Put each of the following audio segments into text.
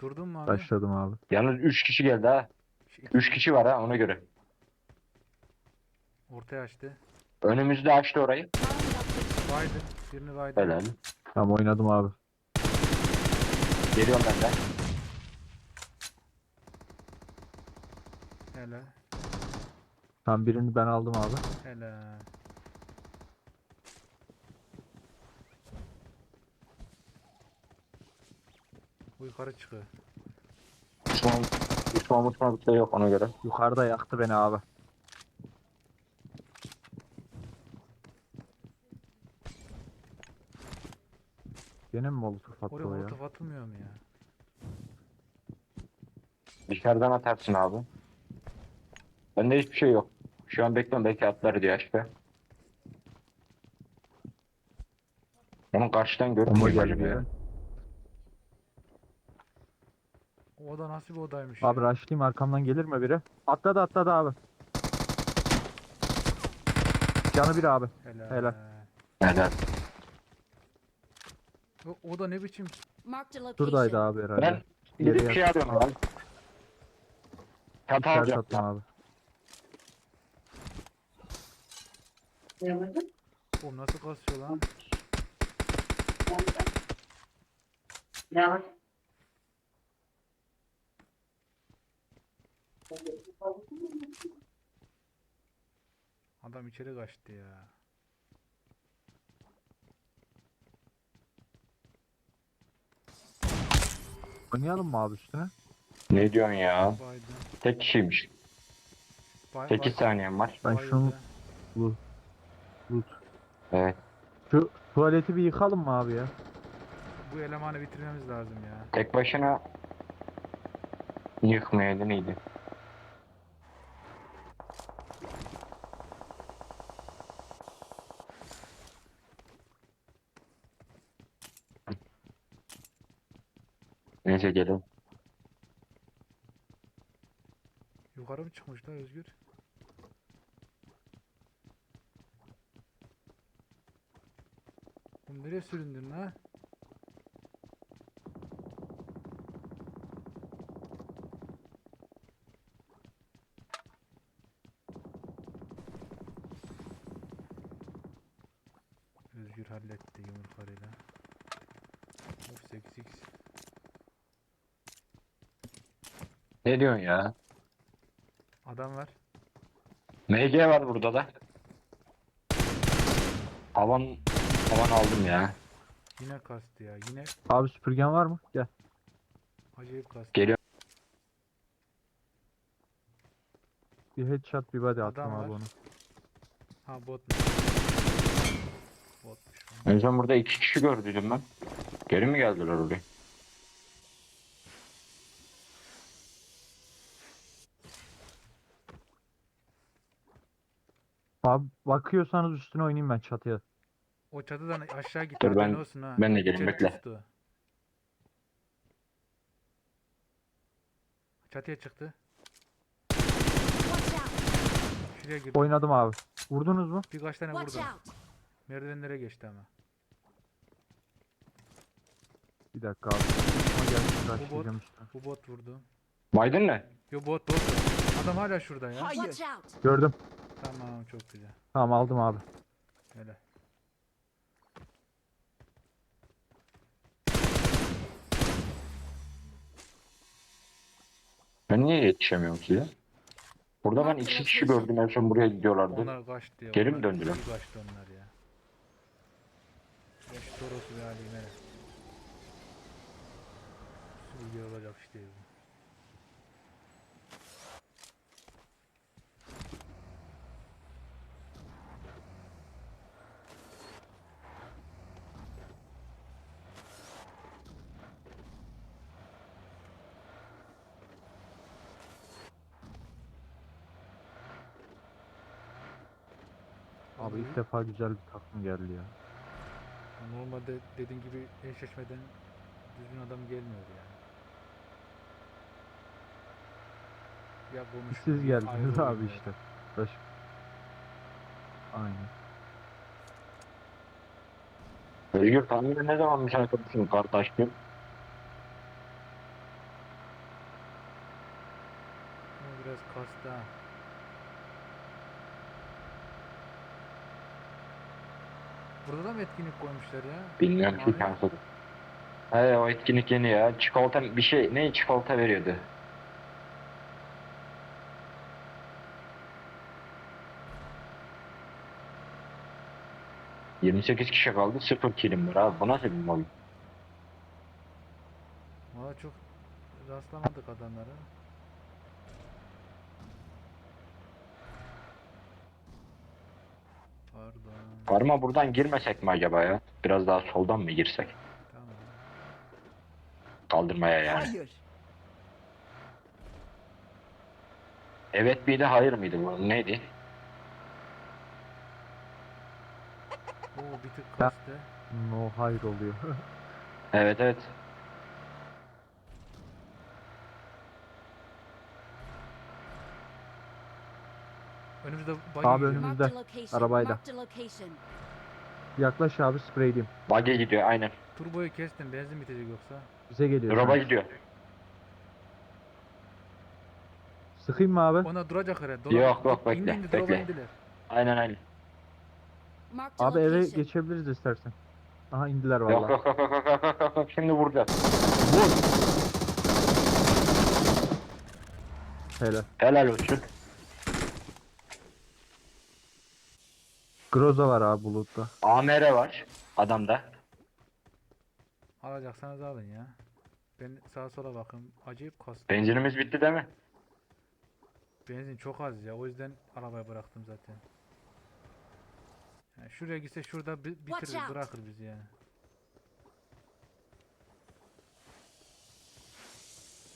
Durdun mu abi? Başladım abi. Yalnız 3 kişi geldi ha. İki- 3 kişi var ha ona göre. Ortaya açtı. Önümüzde açtı orayı. Baydı. Birini baydı. Helal. Tamam oynadım abi. Geliyorum ben de. Helal. Tam birini ben aldım abi. Helal. Bu yukarı çıkıyor. Uçmam, uçmam uçmam bir şey yok ona göre. Yukarıda yaktı beni abi. Gene mi molotof attı Oraya o ya? molotof atılmıyor mu ya? Dışarıdan atarsın abi. Bende hiçbir şey yok. Şu an bekliyorum belki atlar diye aşkı. Onun karşıdan görünmüyor bir ya. yere. O oda nasıl bir odaymış Abi ya? rushlayayım arkamdan gelir mi biri? Atladı atladı abi. Canı bir abi. Helal. helal. Helal. O, oda ne biçim? Şuradaydı abi herhalde. Ben bir şey alıyorum abi. Çatı alacağım. abi. O nasıl kasıyor lan? Adam içeri kaçtı ya. Oynayalım mı abi üstüne? Ne diyorsun ya? Baydı. Tek kişiymiş. Bay, 8 bay- saniyem var. Ben şunu loot. Loot. Evet. Şu tuvaleti bir yıkalım mı abi ya? Bu elemanı bitirmemiz lazım ya. Tek başına yıkmayaydı neydi? Neyse gelin. Yukarı mı çıkmış lan Özgür? Oğlum nereye süründün lan? Ne diyorsun ya? Adam var. MG var burada da. Havan havan aldım ya. Yine kastı ya. Yine Abi süpürgen var mı? Gel. acayip kastı. Geliyor. Bir headshot bir body Adam attım abi var. onu. Ha botmuş. Botmuş. En son burada iki kişi gördüydüm ben. Geri mi geldiler oraya? Abi bakıyorsanız üstüne oynayayım ben çatıya. O çatıdan aşağı gitti. Dur, ben- olsun ha. ben de geleyim, İçeri bekle. kustu. Çatıya çıktı. Watch out! Şuraya girdi. Oynadım abi. Vurdunuz mu? Birkaç tane Watch vurdu. out! Merdivenlere geçti ama. Bir dakika abi. Rushlayacağım üstüne. Bu bot vurdu. Biden ne? Yo bot bot. Adam hala şurada ya. Watch out! Gördüm. Tamam çok güzel. Tamam aldım abi. Öyle. Ben niye yetişemiyorum size? Burada ben iki kişi gördüm en son buraya gidiyorlardı. Onlar kaçtı ya. Geri mi onlar- döndüler? iyi kaçtı onlar ya. Yaş Toros'u bir halim hele. Sürücü olacak işte bu. Abi ilk defa güzel bir takım geldi ya. Normalde dediğin gibi eşleşmeden düzgün adam gelmiyordu yani. Ya konuştuk. Siz geldiniz abi yani. işte. Baş... Aynen. Özgür sen de ne zaman müsait olursun kardeşim? Biraz kasta. Burada da mı etkinlik koymuşlar ya? Bilmiyorum ki kanka. He o etkinlik yeni ya. Çikolata bir şey ne çikolata veriyordu. ...28 kişi kaldı, 0 kilim var abi. Bu nasıl bir oyun? Valla çok rastlamadık adamlara. Pardon. Farma buradan girmesek mi acaba ya? Biraz daha soldan mı girsek? Tamam. Kaldırmaya yani. Hayır. Evet miydi, hayır mıydı bu? Neydi? Oo bir tık kastı. No hayır oluyor. Evet evet. Önümüzde buggy Abi gidiyor. Önümüzde, arabayla. Yaklaş abi spreyleyeyim. Buggy gidiyor aynen. Turboyu kestim benzin bitecek yoksa. Bize geliyor. Ha. gidiyor. Sıkayım mı abi? Ona duracak herhalde. Yok, yok, İndi bekle, indi bekle. indiler. Aynen aynen. Abi eve geçebiliriz istersen. Aha indiler Yok valla. yok yok yok yok yok yok yok şimdi vuracağız. Helal. Helal olsun. Groza var abi bulutta. AMR var adamda. Alacaksanız alın ya. Ben sağa sola bakın. Acayip kastı. Benzinimiz bitti değil mi? Benzin çok az ya. O yüzden arabayı bıraktım zaten. Yani şuraya gitse şurada bi- Watch bitirir out. bırakır bizi yani.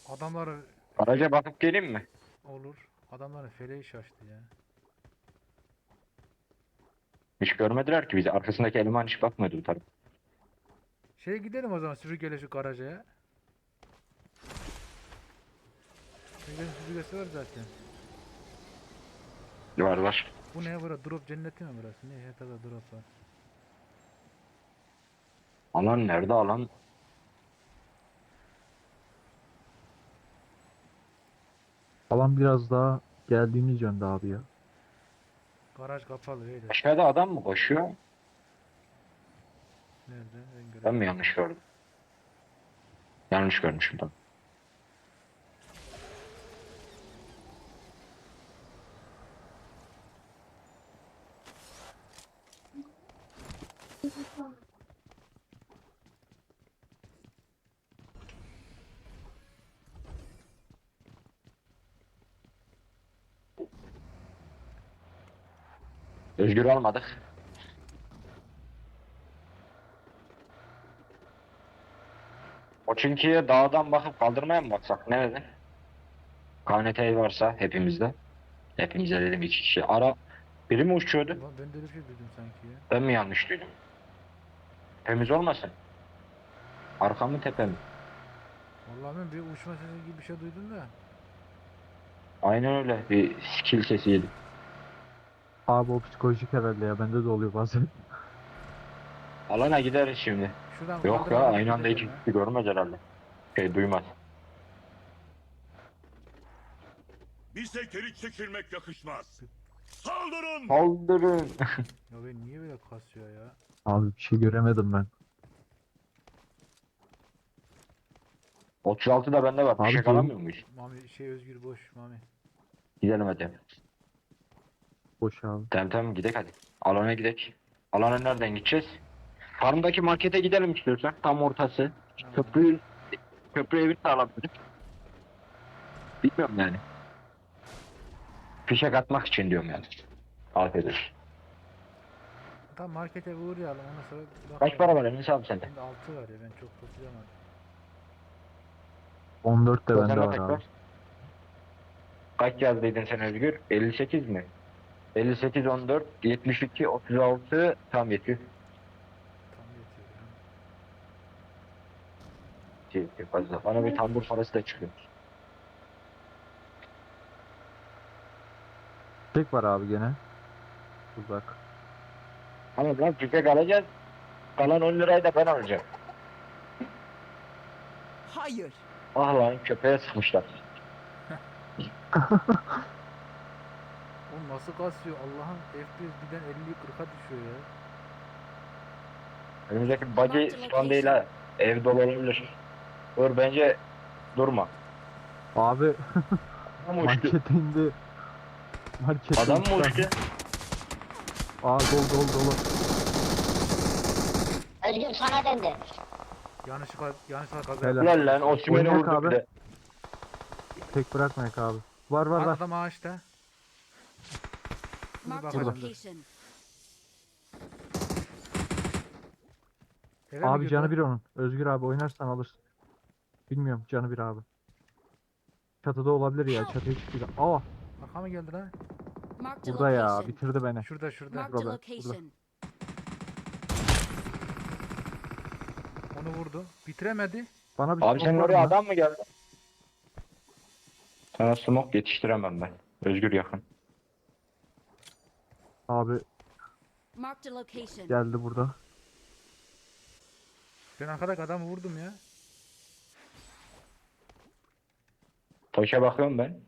Adamları Araca bakıp geleyim mi? olur. Adamların feleği şaştı ya. Hiç görmediler ki bizi. Arkasındaki eleman hiç bakmıyordu bu tarafa. Şeye gidelim o zaman süpürgeyle şu garaja ya. Süpürgesi var zaten. Var var. Bu ne bura? Drop cenneti mi burası? Ne? Her tarafta drop var. Alan nerede alan? Falan biraz daha geldiğimiz yönde abi ya. Garaj kapalı öyle. Aşağıda adam mı koşuyor? Nerede? Ben Ben mi yanlış gördüm? Yanlış görmüşüm ben. Özgür olmadık. O çünkü dağdan bakıp kaldırmaya mı baksak? Nerede? KNT varsa hepimizde. Hepimizde dedim iki kişi. Ara biri mi uçuyordu? Ulan ben de öyle bir şey duydum sanki ya. Ben mi yanlış duydum? Temiz olmasın? Arka mı tepe mi? Vallahi ben bir uçma sesi gibi bir şey duydum da. Aynen öyle. Bir skill sesiydi. Abi o psikolojik herhalde ya. Bende de oluyor bazen. Alana gideriz şimdi. Şuradan Yok ya aynı anda iki gideceğim kişi görmez herhalde. Şey duymaz. Bize geri çekilmek yakışmaz. Saldırın! Kaldırın. ya. Ben niye böyle kasıyor ya? Abi bir şey göremedim ben. 36 da bende var. Bir Abi şey durum- alamıyor muyuz? Mami şey Özgür boş Mami. Gidelim hadi. Boş abi. Tamam tamam gidelim hadi. Alana gidelim. Alana nereden gideceğiz? Farmdaki markete gidelim istiyorsan. Tam ortası. Tamam. Köprü köprü evini alabiliriz. Bilmiyorum yani. Fişek atmak için diyorum yani. Arkadaş. Tam markete uğrayalım ondan sonra bakalım. Kaç para var Enes abi sende? Bende 6 var ya ben çok toplayamadım. 14 de bende var abi. var? Kaç yazdıydın sen Özgür? 58 mi? 58, 14, 72, 36 tam yetiyor. Tam yetiyor ya. Şey, şey fazla. Bana bir tambur parası da çıkıyor. Tek var abi gene. Uzak. Ama lan tüfek alacağız. Kalan 10 lirayı da ben alacağım. Hayır. Ah lan köpeğe sıkmışlar. Nasıl kasıyor Allah'ım FPS birden 50'yi 40'a düşüyor ya. Önümüzdeki buggy şu an değil ha. Ev dolu olabilir. Dur bence durma. Abi Adam mı uçtu? markete indi. Markete Adam mı uçtu. Aa dolu dolu dolu. Özgür sana döndü. Yanlışlıkla yanlışlıkla kaza Helal. yaptım. Lan Osimhen'i Oynayak vurdu abi. bir de. Tek bırakmayak abi. Var var var. Adam ağaçta. Dur Marked a bakalım. location. Eve mi Abi canı bir onun. Özgür abi oynarsan alırsın. Bilmiyorum canı bir abi. Çatıda olabilir ya. Çatıya çıktı. Aa Arka mı geldi lan? Marked a burada ya location. bitirdi beni. Şurada şurada. Marked a Burada, burada. location. Onu vurdu. Bitiremedi. Bana bir Abi senin oraya mı? adam mı geldi? Sana smoke yetiştiremem ben. Özgür yakın. Abi Marked a location. geldi burada. Ben arkadaki adamı vurdum ya. Taşa bakıyorum ben.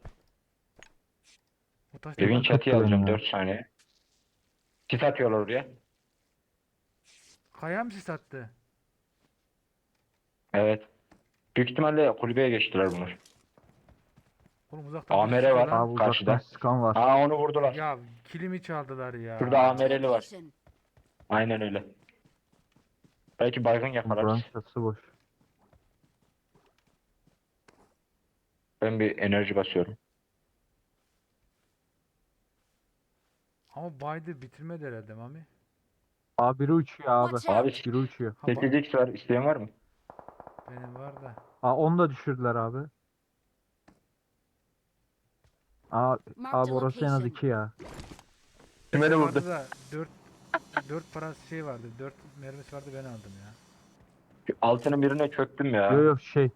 O taş Evin çatıya alacağım ya. 4 saniye. Sis atıyorlar oraya. Kaya mı sis attı? Evet. Büyük ihtimalle kulübeye geçtiler bunlar. Oğlum uzaktan AMR var. Abi Karşıda. sıkan var. Aa onu vurdular. Ya kilimi çaldılar ya. Şurada AMR'li var. Aynen öyle. Belki baygın Buranın yakalarız. çatısı boş. Ben bir enerji basıyorum. Ama baydı bitirmedi herhalde Mami. Abi biri uçuyor abi. Watch out. Abi Biri uçuyor. Ha, ba- 8x var. İsteyen var mı? benim var da. Aa onu da düşürdüler abi. Abi a orası en az iki ya. Beni vurdu. Vardı da 4 4 parası şey vardı. 4 mermisi vardı ben aldım ya. Altının birine çöktüm ya. Yok yok şey.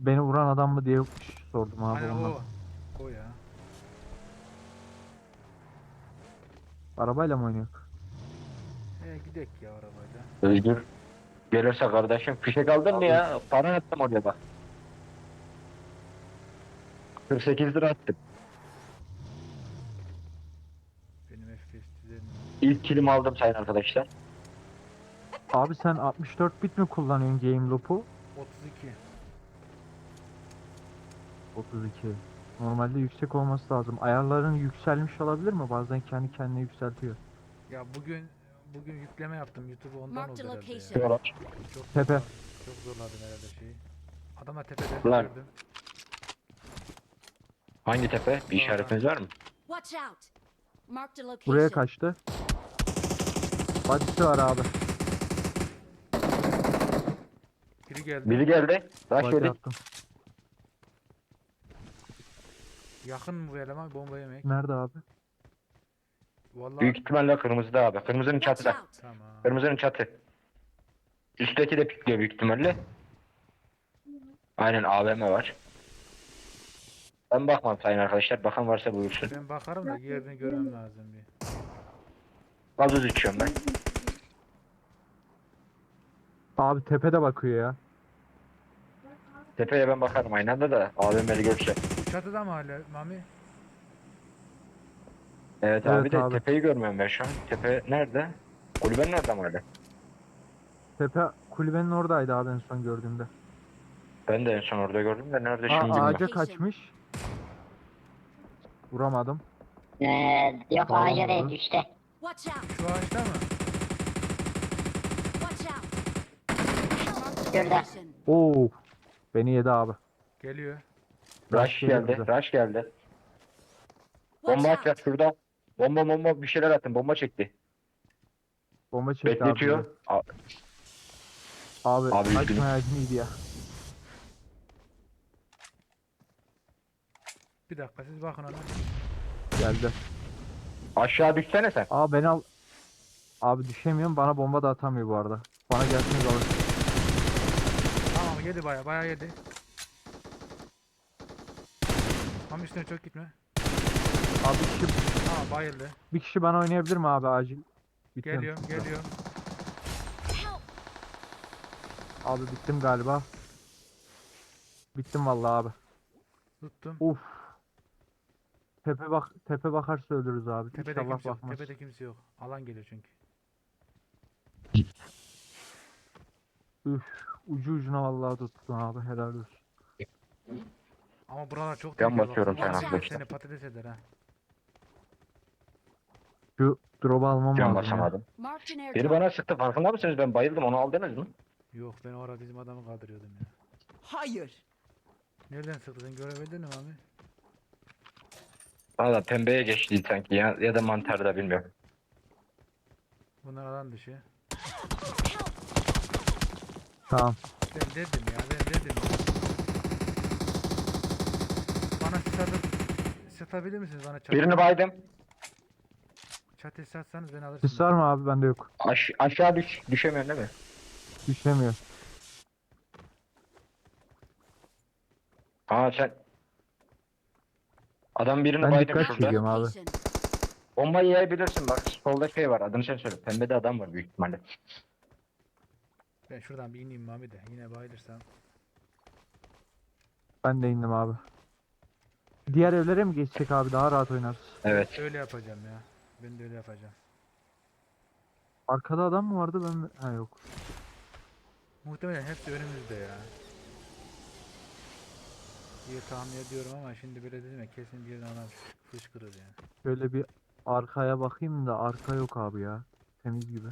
Beni vuran adam mı diye sordum abi Aynen ondan. o. O ya. Arabayla mı oynuyor? E gidek ya arabayla. Özgür gelirse kardeşim fişek aldın mı ya? Para attım oraya bak. 48 lira attım. İlk kilimi aldım sayın arkadaşlar. Abi sen 64 bit mi kullanıyorsun game loop'u? 32. 32. Normalde yüksek olması lazım. Ayarların yükselmiş olabilir mi? Bazen kendi kendine yükseltiyor. Ya bugün bugün yükleme yaptım YouTube ondan Marked oldu herhalde ya. location. Çok Tepe. zorladım- Çok zorladım herhalde şeyi. Adama tepeden Ulan. gördüm. Hangi tepe? Bir işaretiniz var mı? Watch out. Marked a location. Buraya kaçtı. Badisi var abi. Biri geldi. Biri geldi. Rush Body yedik. attım. Yakın mı bu eleman? Bomba yemek. Nerede abi? Vallahi Büyük ihtimalle kırmızıda abi. Kırmızının Watch çatıda. out. tamam. Kırmızının çatı. Üstteki de pikliyor büyük ihtimalle. Aynen AVM var. Ben bakmam sayın arkadaşlar. Bakan varsa buyursun. Ben bakarım da yerini görmem lazım bir. Gazoz içiyorum ben. Abi tepede bakıyor ya. Tepeye ben bakarım aynı anda da AVM'li görse. Bu çatıda mı hala Mami? Evet, Evet abi de abi. tepeyi görmüyorum ben şu an. Tepe nerede? Kulübenin orada mı hala? Tepe kulübenin oradaydı abi en son gördüğümde. Ben de en son orada gördüm de nerede Aa, şimdi bilmiyorum. ağaca kaçmış. Vuramadım. Ee, yok ağaca değil düştü. Watch out. Şu ağaçta mı? Watch out. Location. Oo. Beni yedi abi. Geliyor. Rush geliyor geldi. bize. Rush geldi. Watch Bomba atacak out. şurada. Bomba bomba bir şeyler attım. Bomba çekti. Bomba çekti abi. Bekletiyor. A- Abi, Abi üzgünüm. açmayaydın iyiydi ya. Bir dakika siz bakın ona. Geldi. Aşağı düşsene sen. Aa beni al. Abi düşemiyorum bana bomba da atamıyor bu arada. Bana gelsiniz alır. Tamam yedi baya baya yedi. Tam üstüne çok gitme. Abi bir kişi, Tamam bayıldı. bir kişi bana oynayabilir mi abi acil? Bitiyorum. Geliyorum geliyorum. Abi bittim galiba. Bittim vallahi abi. Tuttum. Uf. Tepe bak tepe bakarsa ölürüz abi. Tepede İnşallah kimse yok. bakmaz. Tepede kimse yok. Alan geliyor çünkü. Üf, ucu ucuna vallahi tuttun abi helal olsun. Ama buralar çok Ben tehlikeli. bak. bakıyorum sen arkadaşlar. Seni patates eder ha. Şu drop'u almam Can lazım ya. basamadım. Marked an Biri airdrop. bana sıktı farkında mısınız? Ben bayıldım onu aldınız mı? Yok ben orada bizim adamı kaldırıyordum ya. Hayır. Nereden sıktı sen görebildin mi abi? Valla pembeye geçti sanki ya, ya da mantarda bilmiyorum. Bunlar alan dışı. Tamam. Ben dedim ya ben dedim ya. Bana satıp satabilir misiniz bana çatı? Birini baydım. Çatı satsanız ben alırsınız. Sis var mı abi? Bende yok. Aş aşağı düş düşemiyorsun değil mi? Düşemiyor. Aa sen Adam birini Ben baydım dikkat şurada. çekiyorum abi. Bombayı yiyebilirsin bak solda şey var adını sen söyle. Pembede adam var büyük ihtimalle. Ben şuradan bir ineyim Mami de yine bayılırsam. Ben de indim abi. Diğer evlere mi geçecek abi? Daha rahat oynarız. Evet. Öyle yapacağım ya. Ben de öyle yapacağım. Arkada adam mı vardı ben mi? Ha yok. Muhtemelen hepsi önümüzde ya. Diye tahmin ediyorum ama şimdi böyle dedim ya kesin bir yerden adam fışkırır yani. Şöyle bir arkaya bakayım da arka yok abi ya. Temiz gibi.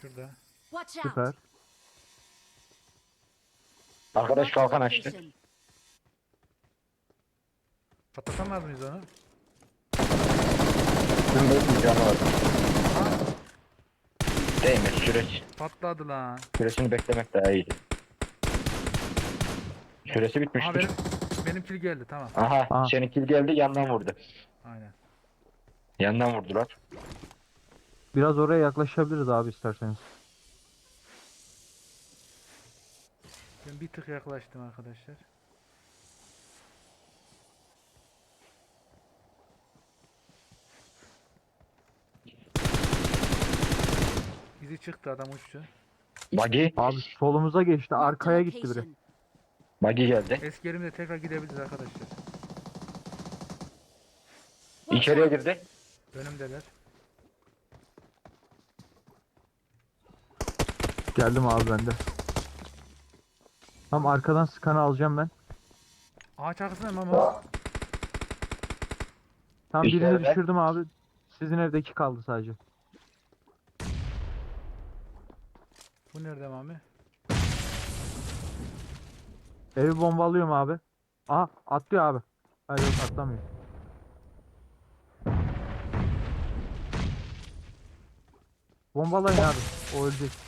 Şurada. Watch out. Süper. Arkadaş kalkan açtı. Patlatamaz mıyız onu? Tüm bir canı var. Değmez süreç. Patladı lan. Süresini beklemek daha iyiydi. Süresi Aha bitmiştir. benim, benim kill geldi tamam. Aha, Aha. seninki geldi yandan vurdu. Aynen. Yandan vurdular. Biraz oraya yaklaşabiliriz abi isterseniz. Ben bir tık yaklaştım arkadaşlar. İzi çıktı adam uçtu. Buggy, Abi solumuza geçti. Arkaya gitti biri. Buggy geldi. Eski yerimde tekrar gidebiliriz arkadaşlar. İçeriye girdi. Önümdeler. Geldim abi ben de. Tam arkadan skanı alacağım ben. Ağaç arkasında mı ama? Tam İşte birini evet. düşürdüm abi. Sizin evdeki kaldı sadece. Bu nerede Mami? Evi bombalıyorum abi. Aha atlıyor abi. Hayır yok atlamıyor. Bombalayın abi. O ölecek.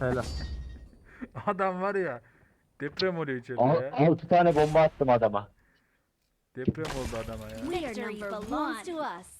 Helal. Adam var ya. Deprem oluyor içeride Al- ya. Altı tane bomba attım adama. Deprem oldu adama ya. Victory belongs to us.